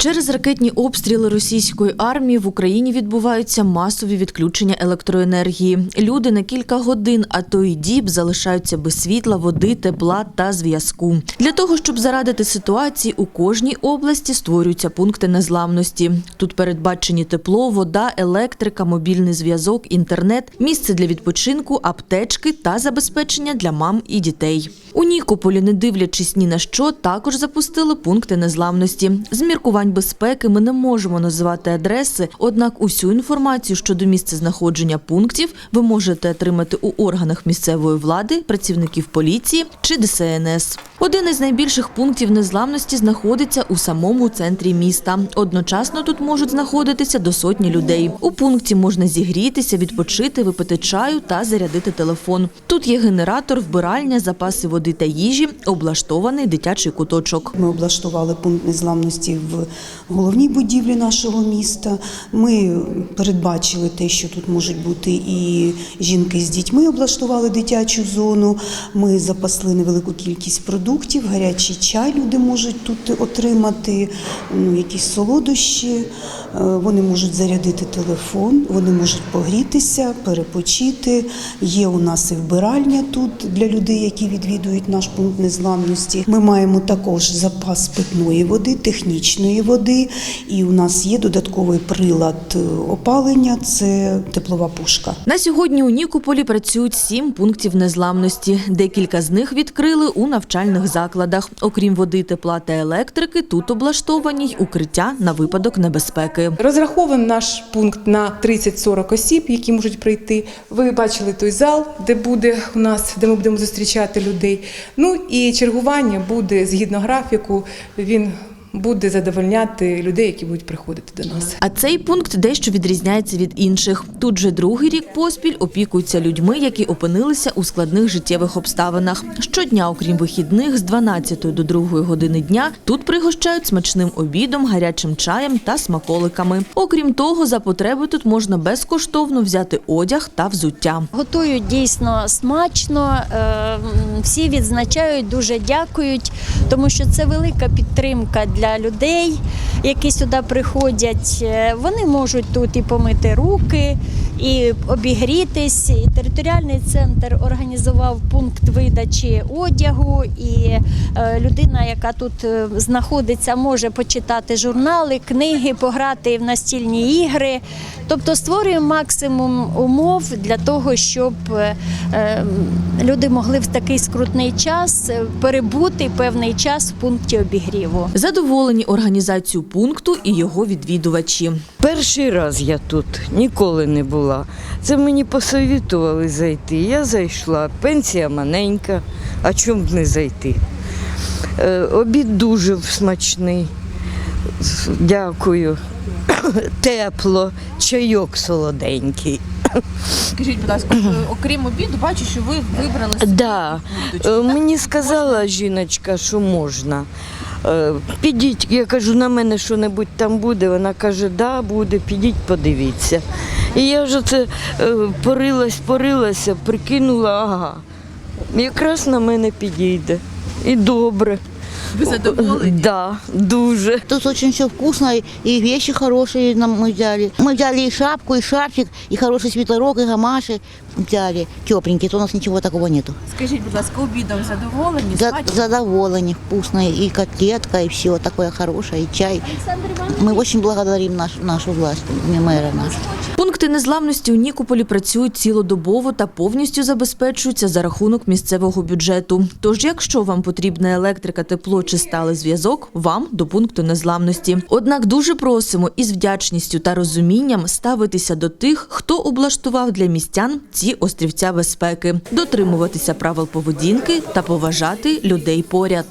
Через ракетні обстріли російської армії в Україні відбуваються масові відключення електроенергії. Люди на кілька годин, а то й діб залишаються без світла, води, тепла та зв'язку. Для того, щоб зарадити ситуації, у кожній області створюються пункти незламності. Тут передбачені тепло, вода, електрика, мобільний зв'язок, інтернет, місце для відпочинку, аптечки та забезпечення для мам і дітей. У Нікополі, не дивлячись ні на що, також запустили пункти незламності. З міркувань безпеки ми не можемо називати адреси, однак усю інформацію щодо місця знаходження пунктів ви можете отримати у органах місцевої влади, працівників поліції чи ДСНС. Один із найбільших пунктів незламності знаходиться у самому центрі міста. Одночасно тут можуть знаходитися до сотні людей. У пункті можна зігрітися, відпочити, випити чаю та зарядити телефон. Тут є генератор, вбиральня, запаси води та їжі, облаштований дитячий куточок. Ми облаштували пункт незламності в головній будівлі нашого міста. Ми передбачили те, що тут можуть бути і жінки з дітьми, облаштували дитячу зону. Ми запасли невелику кількість продуктів, гарячий чай люди можуть тут отримати, ну, якісь солодощі. Е, Вони можуть зарядити телефон, вони можуть погрітися, перепочити. Є у нас і вбиральня тут для людей, які відвідують наш пункт незламності. Ми маємо також запас питної води, технічної води, і у нас є додатковий прилад е, опалення це теплова пушка. На сьогодні у Нікополі працюють сім пунктів незламності. Декілька з них відкрили у навчальних закладах. Окрім води, тепла та електрики, тут облаштовані й укриття на випадок небезпеки. Розрахований наш пункт на 30-40 осіб, які можуть прийти. Ви бачили той зал, де буде у нас, де ми будемо зустрічати людей. Ну і чергування буде згідно графіку. Він буде задовольняти людей, які будуть приходити до нас. А цей пункт дещо відрізняється від інших. Тут же другий рік поспіль опікуються людьми, які опинилися у складних життєвих обставинах. Щодня, окрім вихідних, з 12 до 2 години дня тут пригощають смачним обідом, гарячим чаєм та смаколиками. Окрім того, за потреби тут можна безкоштовно взяти одяг та взуття. Готують дійсно смачно, е, всі відзначають, дуже дякують, тому що це велика підтримка для людей, які сюди приходять. Е, Вони можуть тут і помити руки, і обігрітись. І територіальний центр організував пункт видачі одягу, і е, людина, яка тут е, знаходиться, може почитати журнали, книги, пограти в настільні ігри. Тобто створюємо максимум умов для того, щоб е, е, люди могли в такий скрутний час перебути певний час в пункті обігріву. Задоволені організацією пункту і його відвідувачі. Перший раз я тут ніколи не була. Це мені посовітували зайти. Я зайшла. Пенсія маленька, а чому б не зайти? Е, Обід дуже смачний. Дякую. Тепло, чайок солоденький. Скажіть, будь ласка, окрім обіду, бачу, що ви вибрали собі Да. будочку. Е, Мені сказала жіночка, що можна. Е, Підіть, я кажу, на мене що-небудь там буде. Вона каже, да, буде, підіть, подивіться. І я вже це е, порилась, порилася, прикинула, ага. Якраз на мене підійде. І добре. Ви задоволені? Да, дуже. Тут очень все вкусно, и вещи хорошие нам мы взяли. Мы взяли и шапку, и шарфик, и хороший свитерок, и гамаши взяли. Тепленькие, то у нас ничего такого нету. Скажіть, будь ласка, обідом задоволені? За, Смачно? задоволені, вкусно, и котлетка, и все такое хорошее, и чай. Мы очень благодарим наш, нашу власть, мэра нашу. Пункти незламності у Нікополі працюють цілодобово та повністю забезпечуються за рахунок місцевого бюджету. Тож, якщо вам потрібна електрика, тепло чи сталий зв'язок, вам до пункту незламності. Однак дуже просимо із вдячністю та розумінням ставитися до тих, хто облаштував для містян ці острівця безпеки, дотримуватися правил поведінки та поважати людей поряд.